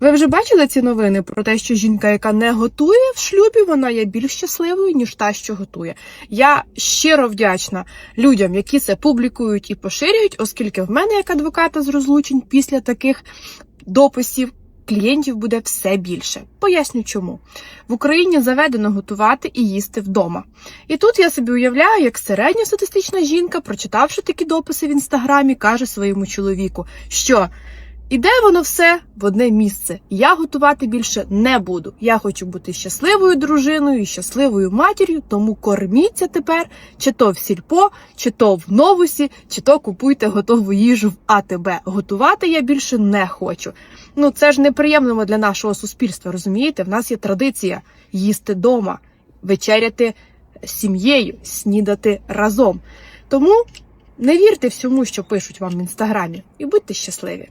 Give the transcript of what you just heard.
Ви вже бачили ці новини про те, що жінка, яка не готує в шлюбі, вона є більш щасливою, ніж та, що готує. Я щиро вдячна людям, які це публікують і поширюють, оскільки в мене, як адвоката з розлучень, після таких дописів клієнтів буде все більше. Поясню чому. В Україні заведено готувати і їсти вдома. І тут я собі уявляю, як середньостатистична жінка, прочитавши такі дописи в інстаграмі, каже своєму чоловіку, що іде воно все в одне місце. Я готувати більше не буду. Я хочу бути щасливою дружиною, щасливою матір'ю, тому корміться тепер чи то в сільпо, чи то в новусі, чи то купуйте готову їжу в АТБ. Готувати я більше не хочу. Ну це ж неприємно для нашого суспільства, розумієте? В нас є традиція їсти дома, вечеряти сім'єю, снідати разом. Тому не вірте всьому, що пишуть вам в інстаграмі, і будьте щасливі.